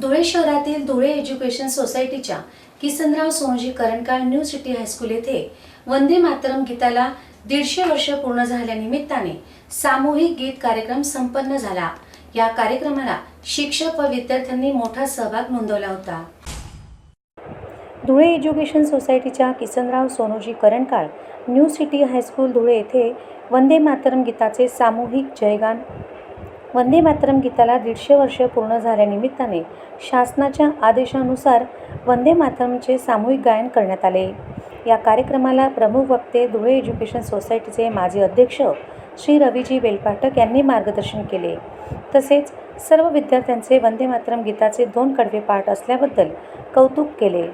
धुळे शहरातील धुळे एज्युकेशन सोसायटीच्या Kisanrao Sonji Karankal new city high school येथे वंदे मातरम गीताला दीडशे वर्ष पूर्ण झाल्यानिमित्ताने सामूहिक गीत कार्यक्रम संपन्न झाला. या कार्यक्रमाला शिक्षक व विद्यार्थ्यांनी मोठा सहभाग नोंदवला होता. धुळे एज्युकेशन सोसायटीच्या Kisanrao Sonoji Karankal new city high school Dhule येथे वंदे मातरम गीताचे सामूहिक जयगान वंदे मातरम गीताला दीडशे वर्ष पूर्ण झाल्यानिमित्ताने शासनाच्या आदेशानुसार वंदे मातरमचे सामूहिक गायन करण्यात आले. या कार्यक्रमाला प्रमुख वक्ते धुळे एज्युकेशन सोसायटीचे माजी अध्यक्ष श्री रवीजी बेलपाठक यांनी मार्गदर्शन केले. तसेच सर्व विद्यार्थ्यांचे वंदे मातरम गीताचे दोन कडवे पाठ असल्याबद्दल कौतुक केले.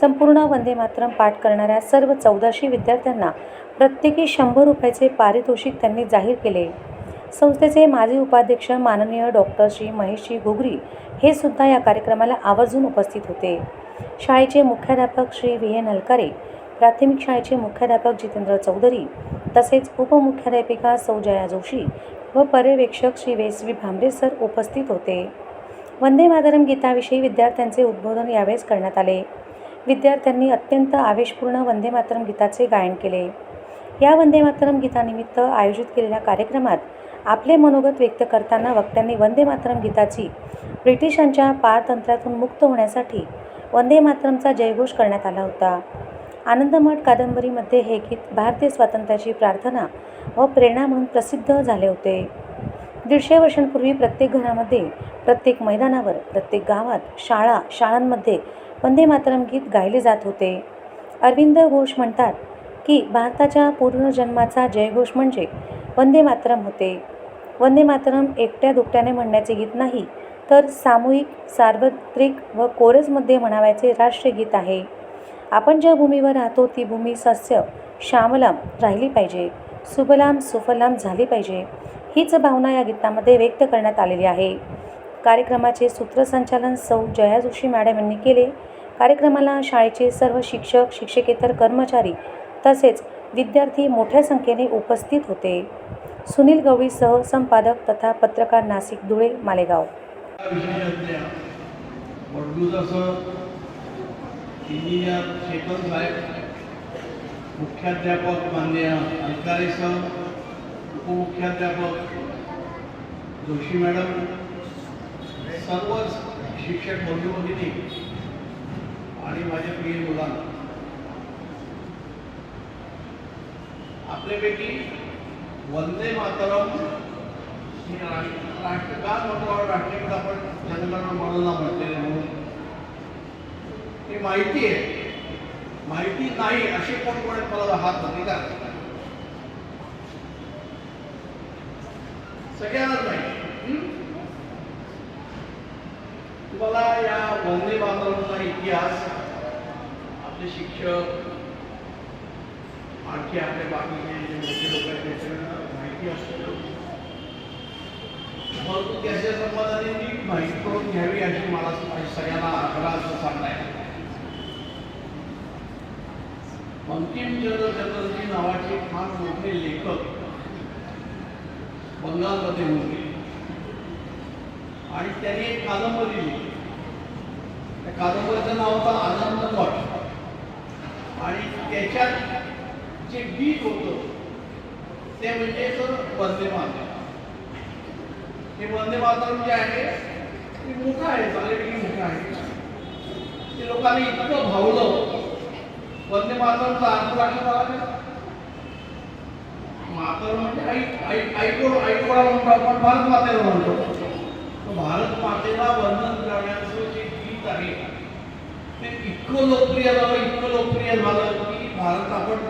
संपूर्ण वंदे मातरम पाठ करणाऱ्या सर्व चौदाशे विद्यार्थ्यांना प्रत्येकी शंभर रुपयाचे पारितोषिक त्यांनी जाहीर केले. संस्थेचे माजी उपाध्यक्ष माननीय डॉक्टर श्री महेशजी घुगरी हे सुद्धा या कार्यक्रमाला आवर्जून उपस्थित होते. शाळेचे मुख्याध्यापक श्री व्ही. एन. हलकारे प्राथमिक शाळेचे मुख्याध्यापक जितेंद्र चौधरी तसेच उपमुख्याध्यापिका सौ जया जोशी व पर्यवेक्षक श्री वेसवी भांबरे सर उपस्थित होते. वंदे मातरम गीताविषयी विद्यार्थ्यांचे उद्बोधन यावेळेस करण्यात आले. विद्यार्थ्यांनी अत्यंत आवेशपूर्ण वंदे मातरम गीताचे गायन केले. या वंदे मातरम गीतानिमित्त आयोजित केलेल्या कार्यक्रमात आपले मनोगत व्यक्त करताना वक्त्यांनी वंदे मातरम गीताची ब्रिटिशांच्या पारतंत्र्यातून मुक्त होण्यासाठी वंदे मातरमचा जयघोष करण्यात आला होता. आनंदमठ कादंबरीमध्ये हे गीत भारतीय स्वातंत्र्याची प्रार्थना व प्रेरणा म्हणून प्रसिद्ध झाले होते. दीडशे वर्षांपूर्वी प्रत्येक घरामध्ये प्रत्येक मैदानावर प्रत्येक गावात शाळा शाळांमध्ये वंदे मातरम गीत गायले जात होते. अरविंद घोष म्हणतात की भारताच्या पूर्वजन्माचा जयघोष म्हणजे वंदे मातरम होते. वंदे मातरम एकट्या दुकट्याने म्हणण्याचे गीत नाही तर सामूहिक सार्वत्रिक व कोरसमध्ये म्हणावयाचे राष्ट्रगीत आहे. आपण ज्या भूमीवर राहतो ती भूमी सस्य श्यामलाम राहिली पाहिजे. सुबलाम सुफलाम झाली पाहिजे. हीच भावना या गीतामध्ये व्यक्त करण्यात आलेली आहे. कार्यक्रमाचे सूत्रसंचालन सौ. जया जोशी मॅडम यांनी केले. कार्यक्रमाला शाळेचे सर्व शिक्षक शिक्षकेतर कर्मचारी तसेच विद्यार्थी मोठ्या संख्येने उपस्थित होते. सुनील गवळीसह संपादक तथा पत्रकार नाशिक धुळे मालेगाव. इंजिनियर शेखर साहेब मुख्याध्यापक मान्य अधिकारी सर उपमुख्याध्यापक जोशी मॅडम सर्व शिक्षक बंधू भगिनी आणि माझ्या प्रिय मुलांना. आपल्यापैकी वंदे मातरम. हे राष्ट्रगान म्हटल्यावर राष्ट्रगीत आपण जनगणना मनाला म्हटलेले म्हणून हे माहिती आहे. माहिती नाही असे कोण कोण मला हात नाही का सगळ्यांनाच नाही. तुम्हाला या वंदे मातरमचा इतिहास आपले शिक्षक आणखी आपले बाकीचे जे मोठे लोक आहेत त्याच्याकडनं माहिती असतं. परंतु त्याच्या संबंधाने मी माहिती करून घ्यावी अशी मला सगळ्यांना आग्रह असं सांगताय. बंकिमचंद्र चटर्जी नावाचे फार मोठे लेखक बंगालमध्ये होते. आणि त्यांनी एक कादंबरी लिहिली. त्या कादंबरीचं नाव होतं आनंद मठ. आणि त्याच्यात जे बीज होतं ते म्हणजे वंदे मातरम. हे वंदे मातरम जे आहे ते मोठं आहे चालेपैकी मोठं आहे. ते लोकांनी इतकं भावलं. वंदे मातरमचा अर्थ वाटला आला मातर म्हणजे आई आई आईकोड आईकोडा म्हणतो आपण भारत मातेला म्हणतो. भारत मातेला वंदन करण्याचं जे गीत आहे ते इतकं लोकप्रिय झालं इतकं लोकप्रिय झालं की भारत आपण